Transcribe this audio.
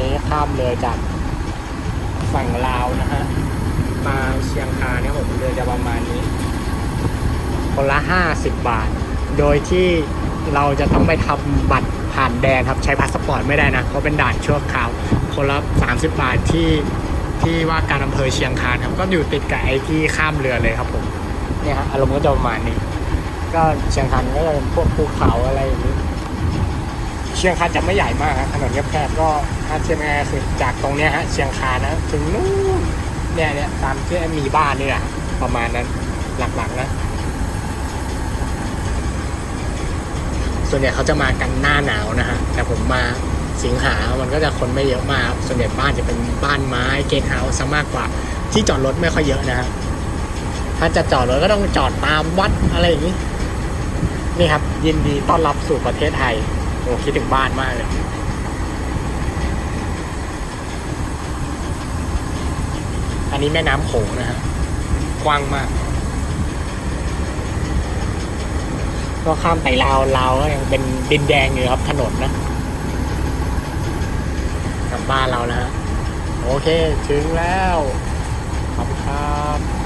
นี้ข้ามเรือจากฝั่งลาวนะฮะมาเชียงคานเนี่ยผมเรือจะประมาณนี้ คนละ 50 บาท โดยที่เราจะต้องไปทำบัตรผ่านแดนครับใช้พาสปอร์ตไม่ได้นะเพราะเป็นด่านชั่วคราว คนละ 30 บาทที่ที่ว่าการอำเภอเชียงคานครับ ก็อยู่ติดกับไอ้ที่ข้ามเรือเลยครับผมเนี่ยฮะอารมณ์ก็จะประมาณนี้ ก็เชียงคานก็จะเป็นพวกภูเขาอะไรอย่างนี้ เชียงคานจะไม่ใหญ่มากครับถนนแคบๆก็ถ้าเทียง่ายๆคือจากตรงเนี้ยฮะเชียงคานนะ ถึงนู่นเนี่ยเนี่ยตามที่มีบ้านเนี่แหละประมาณนั้นหลักๆนะส่วนใหญ่เขาจะมากันหน้าหนาวนะฮะแต่ผมมาสิงหา มันก็จะคนไม่เยอะมาก ส่วนใหญ่บ้านจะเป็นบ้านไม้เกสต์เฮาส์ซะมากกว่า ที่จอดรถไม่ค่อยเยอะนะฮะถ้าจะจอดรถก็ต้องจอดตามวัดอะไรอย่างนี้ นี่ครับ ยินดีต้อนรับสู่ประเทศไทย อ้คิดถึงบ้านมากเลยอันนี้แม่น้ำโขงนะฮะกว้างมาก ก็ข้ามไปลาวลาวก็ยังเป็นดินแดงอยู่ครับถนนนะกลับบ้านเราแล้วโอเค ถึงแล้ว ขอบคุณครับ